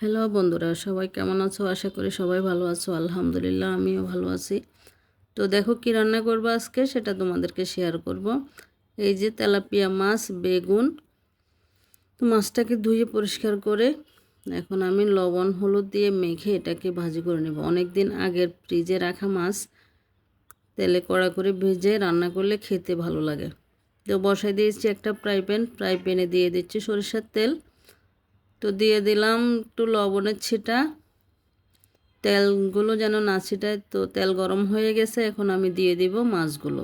Hello বন্ধুরা, সবাই কেমন আছো? আশা করি সবাই ভালো আছো। আলহামদুলিল্লাহ, আমিও ভালো আছি। তো দেখো কি রান্না করব আজকে, সেটা তোমাদেরকে শেয়ার করব। এই যে তেলাপিয়া মাছ, বেগুন। তো মাছটাকে ধুয়ে পরিষ্কার করে এখন আমি লবণ, হলুদ দিয়ে মেখে এটাকে ভাজি করে নেব। অনেক দিন আগের ফ্রিজে রাখা মাছ, তেলে কড়া করে ভেজে রান্না করলে খেতে ভালো লাগে। তো বসাই দিয়েছি একটা ফ্রাই প্যান। ফ্রাই প্যানে দিয়ে দিচ্ছি সরিষার তেল। তো দিয়ে দিলাম একটু লবণের ছিটা। তেলগুলো যেন না ছিটায়, তো তেল গরম হয়ে গেছে, এখন আমি দিয়ে দিব মাছগুলো।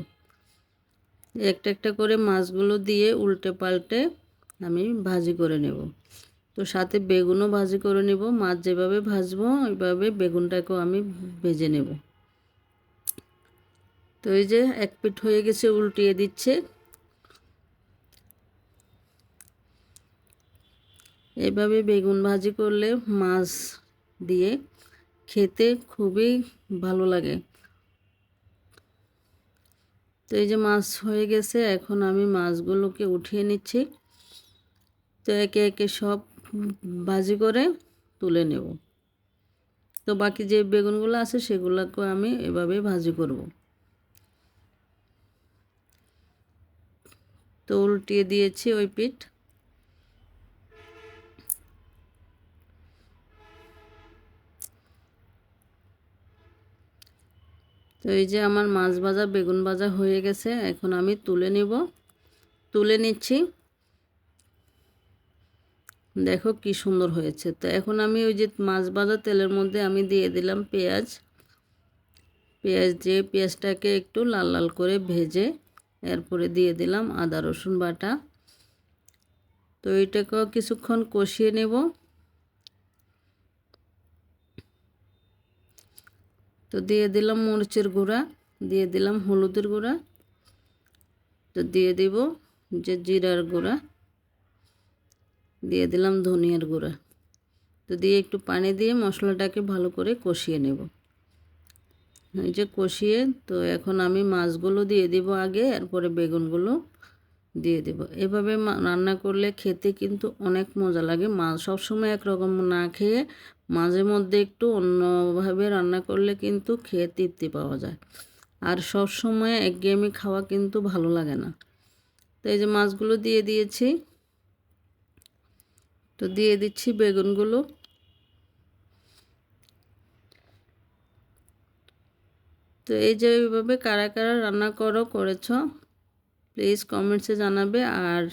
একটা একটা করে মাছগুলো দিয়ে উল্টে পাল্টে আমি ভাজি করে নেব। তো সাথে বেগুনও ভাজি করে নেব। মাছ যেভাবে ভাজবো, ওইভাবে বেগুনটাকেও আমি ভেজে নেব। তো এই যে এক পিঠ হয়ে গেছে, উল্টিয়ে দিচ্ছে। এভাবে বেগুন ভাজি করলে মাছ দিয়ে খেতে খুবই ভালো লাগে। তো এই যে মাছ হয়ে গেছে, এখন আমি মাছগুলোকে উঠিয়ে নিচ্ছি। তো একে একে সব ভাজি করে তুলে নেব। তো বাকি যে বেগুনগুলো আছে সেগুলোকে আমি এভাবে ভাজি করব। তো উল্টিয়ে দিয়েছি ওই পিঠ। তো এই যে আমার মাছ ভাজা, বেগুন ভাজা হয়ে গেছে, এখন আমি তুলে নিব। তুলে নিচ্ছি। দেখো কি সুন্দর হয়েছে। তো এখন আমি ওই যে মাছ ভাজা তেলের মধ্যে আমি দিয়ে দিলাম পেঁয়াজ। পেঁয়াজ দিয়ে পেঁয়াজটাকে একটু লাল লাল করে ভেজে এরপরে দিয়ে দিলাম আদা রসুন বাটা। তো এইটাকেও কিছুক্ষণ কষিয়ে নেব। তো দিয়ে দিলাম মরিচের গুঁড়া, দিয়ে দিলাম হলুদের গুঁড়া, তো দিয়ে দিব যে জিরার গুঁড়া, দিয়ে দিলাম ধনিয়ার গুঁড়া। তো দিয়ে একটু পানি দিয়ে মশলাটাকে ভালো করে কষিয়ে নেব। এই যে কষিয়ে, তো এখন আমি মাছগুলো দিয়ে দিব আগে, এরপরে বেগুনগুলো। দিয়ে দেব। এভাবে রান্না করলে খেতে কিন্তু অনেক মজা লাগে। মা, সবসময় একরকম না খেয়ে মাঝে মধ্যে একটু অন্যভাবে রান্না করলে কিন্তু খেয়ে তৃপ্তি পাওয়া যায়। আর সব সময় একঘেয়েমি খাওয়া কিন্তু ভালো লাগে না। তো এই যে মাছগুলো দিয়ে দিয়েছি। তো দিয়ে দিচ্ছি বেগুনগুলো। তো এই যে এইভাবে কারা কারা রান্না করো, করেছ প্লিজ কমেন্টসে জানাবে। আর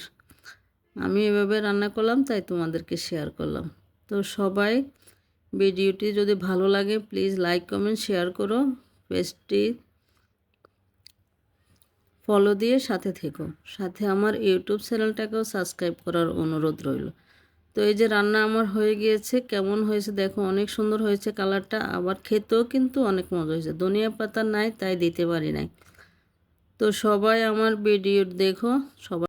আমি এভাবে রান্না করলাম, তাই তোমাদেরকে শেয়ার করলাম। তো সবাই ভিডিওটি যদি ভালো লাগে প্লিজ লাইক কমেন্ট শেয়ার করো। পেজটি ফলো দিয়ে সাথে থেকো। সাথে আমার ইউটিউব চ্যানেলটাকেও সাবস্ক্রাইব করার অনুরোধ রইল। তো এই যে রান্না আমার হয়ে গিয়েছে, কেমন হয়েছে দেখো, অনেক সুন্দর হয়েছে কালারটা আবার খেতেও কিন্তু অনেক মজা হয়েছে। ধনিয়া পাতা নাই, তাই দিতে পারি নাই। তো সবাই আমার ভিডিও দেখো সবাই